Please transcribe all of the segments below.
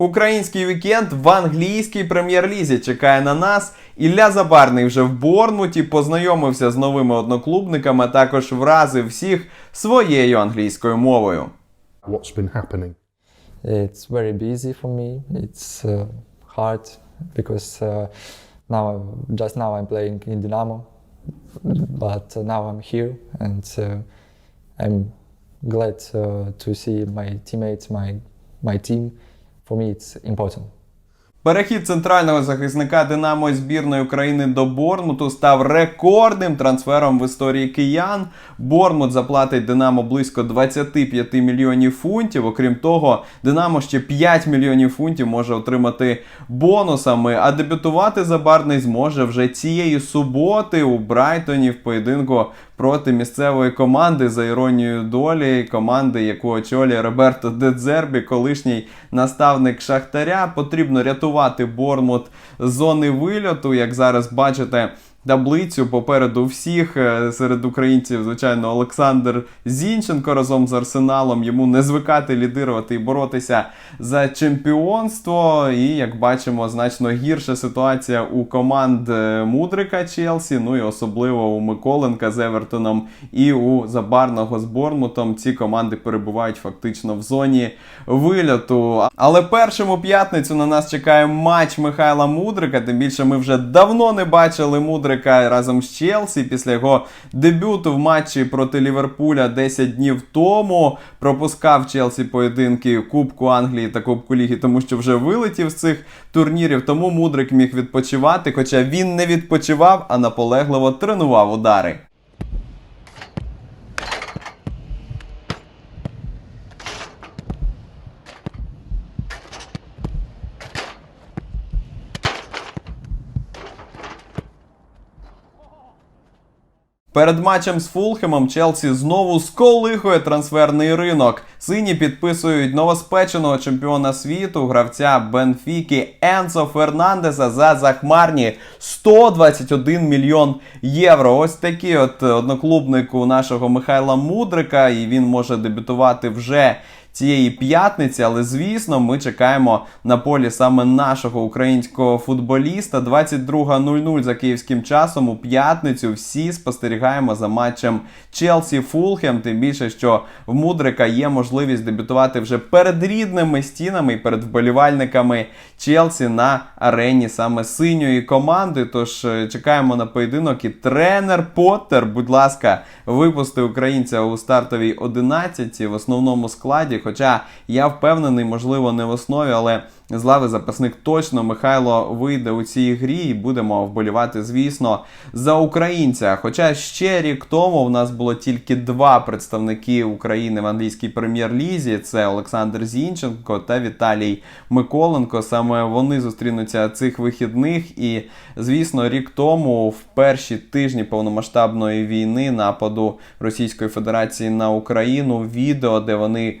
Український вікенд в англійській прем'єр-лізі чекає на нас. Ілля Забарний вже в Борнмуті познайомився з новими одноклубниками, а також вразив всіх своєю англійською мовою. what's been happening. It's very busy for me. It's uh, hard because uh, now, just now, I'm playing in Dynamo, but uh, now I'm here and uh, I'm glad uh, to see my teammates, my my team. For me, it's important. Перехід центрального захисника Динамо збірної України до Борнмуту став рекордним трансфером в історії киян. Борнмут заплатить Динамо близько 25 мільйонів фунтів. Окрім того, Динамо ще 5 мільйонів фунтів може отримати бонусами. А дебютувати Забарний зможе вже цієї суботи у Брайтоні в поєдинку проти місцевої команди за іронією долі, команди, яку очолює Роберто Дедзербі, колишній наставник Шахтаря. Потрібно рятувати Бормут з зони вильоту. Як зараз бачите, таблицю попереду всіх е, серед українців, звичайно, Олександр Зінченко разом з Арсеналом. Йому не звикати лідирувати і боротися за чемпіонство. І як бачимо, значно гірша ситуація у команд е, Мудрика Челсі. Ну і особливо у Миколенка з Евертоном і у Забарного з Борнмутом. Ці команди перебувають фактично в зоні вильоту. Але першим у п'ятницю на нас чекає матч Михайла Мудрика. Тим більше ми вже давно не бачили Мудрика разом з Челсі після його дебюту в матчі проти Ліверпуля 10 днів тому. Пропускав Челсі поєдинки Кубку Англії та Кубку Ліги, тому що вже вилетів з цих турнірів. Тому Мудрик міг відпочивати, хоча він не відпочивав, а наполегливо тренував удари. Перед матчем з Фулхемом Челсі знову сколихує трансферний ринок. Сині підписують новоспеченого чемпіона світу, гравця Бенфіки Енсо Фернандеса за захмарні 121 мільйон євро. Ось такий от одноклубник у нашого Михайла Мудрика, і він може дебютувати вже цієї п'ятниці, але звісно, ми чекаємо на полі саме нашого українського футболіста. 22.00 за київським часом у п'ятницю. Всі спостерігаємо за матчем Челсі Фулхем. Тим більше, що в Мудрика є можливість дебютувати вже перед рідними стінами і перед вболівальниками Челсі на арені саме синьої команди. Тож е, чекаємо на поєдинок. І тренер Поттер, будь ласка, випусти українця у стартовій 11 в основному складі. Хоча я впевнений, можливо, не в основі, але з лави запасник точно Михайло вийде у цій грі і будемо вболівати, звісно, за українця. Хоча ще рік тому в нас було тільки два представники України в англійській прем'єр-лізі: це Олександр Зінченко та Віталій Миколенко. Саме вони зустрінуться цих вихідних. І, звісно, рік тому, в перші тижні повномасштабної війни, нападу Російської Федерації на Україну, відео, де вони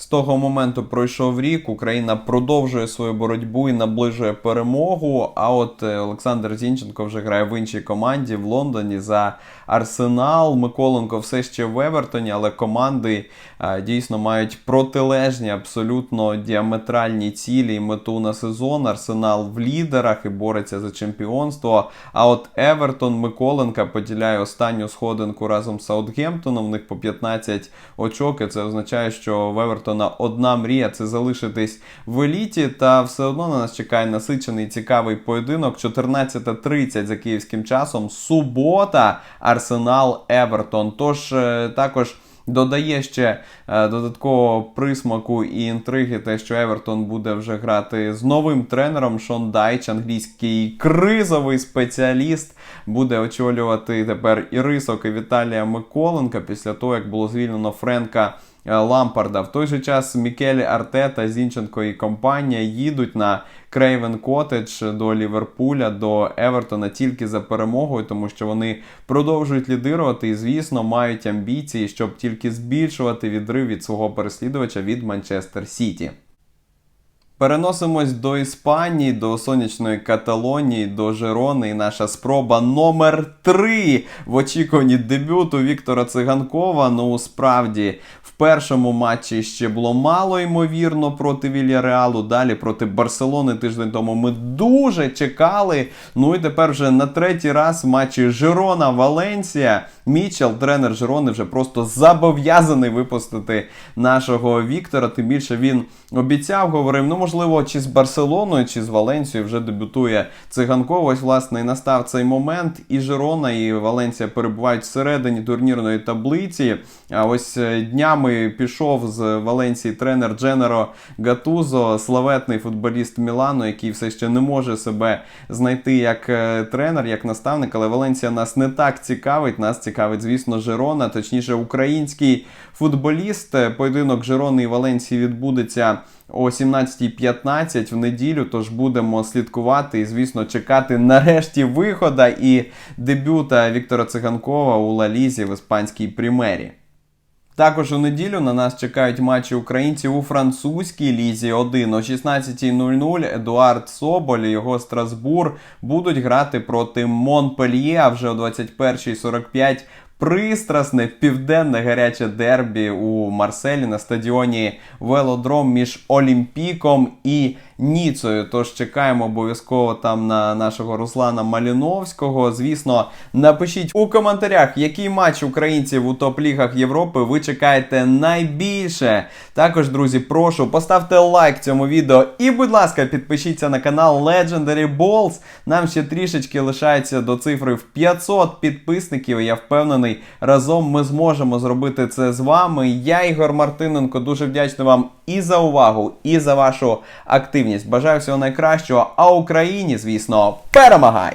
З того моменту пройшов рік. Україна продовжує свою боротьбу і наближує перемогу. А от е, Олександр Зінченко вже грає в іншій команді в Лондоні за Арсенал. Миколенко все ще в Евертоні, але команди дійсно мають протилежні, абсолютно діаметральні цілі і мету на сезон. Арсенал в лідерах і бореться за чемпіонство. А от Евертон Миколенка поділяє останню сходинку разом з Саутгемптоном. У них по 15 очок. І це означає, що в Евертона одна мрія це залишитись в еліті. Та все одно на нас чекає насичений цікавий поєдинок. 14.30 за київським часом. Субота, Арсенал Евертон. Тож е, також. Додає ще е, додаткового присмаку і інтриги, те, що Евертон буде вже грати з новим тренером. Шон Дайч, англійський кризовий спеціаліст, буде очолювати тепер і Рисок, і Віталія Миколенка після того, як було звільнено Френка Лампарда. В той же час Мікель Артета, Зінченко і компанія їдуть на Крейвен Котедж до Ліверпуля, до Евертона тільки за перемогою, тому що вони продовжують лідирувати і, звісно, мають амбіції, щоб тільки збільшувати відрив від свого переслідувача від Манчестер Сіті. Переносимось до Іспанії, до сонячної Каталонії, до Жерони. І наша спроба номер 3 в очікуванні дебюту Віктора Циганкова. Ну, справді, в першому матчі ще було мало ймовірно проти Вільяреалу. Далі проти Барселони тиждень тому ми дуже чекали. Ну і тепер вже на третій раз в матчі Жерона Валенсія. Мічел, тренер Жерони, вже просто зобов'язаний випустити нашого Віктора. Тим більше він обіцяв, говорив, ну можливо, чи з Барселоною, чи з Валенсією вже дебютує циганков. Ось, власне, і настав цей момент. І Жерона, і Валенсія перебувають всередині турнірної таблиці. А ось е, днями пішов з Валенсії тренер Дженеро Гатузо, славетний футболіст Мілану, який все ще не може себе знайти як е, тренер, як наставник. Але Валенсія нас не так цікавить. Нас цікавить, звісно, Жерона, точніше, український футболіст. Поєдинок Жерони і Валенсії відбудеться о 17.15 в неділю. Тож будемо слідкувати і, звісно, чекати нарешті виходу і дебюта Віктора Циганкова у Лалізі в іспанській прем'єрі. Також у неділю на нас чекають матчі українців у французькій лізі 1 о 16.00. Едуард Соболь і його Страсбур будуть грати проти Монпельє, а вже о 21.45 пристрасне південне гаряче дербі у Марселі на стадіоні Велодром між Олімпіком і Ніцею. Тож чекаємо обов'язково там на нашого Руслана Маліновського. Звісно, напишіть у коментарях, який матч українців у топ-лігах Європи ви чекаєте найбільше. Також, друзі, прошу поставте лайк цьому відео і, будь ласка, підпишіться на канал Legendary Balls. Нам ще трішечки лишається до цифри в 500 підписників. Я впевнений, разом ми зможемо зробити це з вами. Я, Ігор Мартиненко, дуже вдячний вам і за увагу, і за вашу активність. Бажаю всього найкращого. А Україні, звісно, перемагай!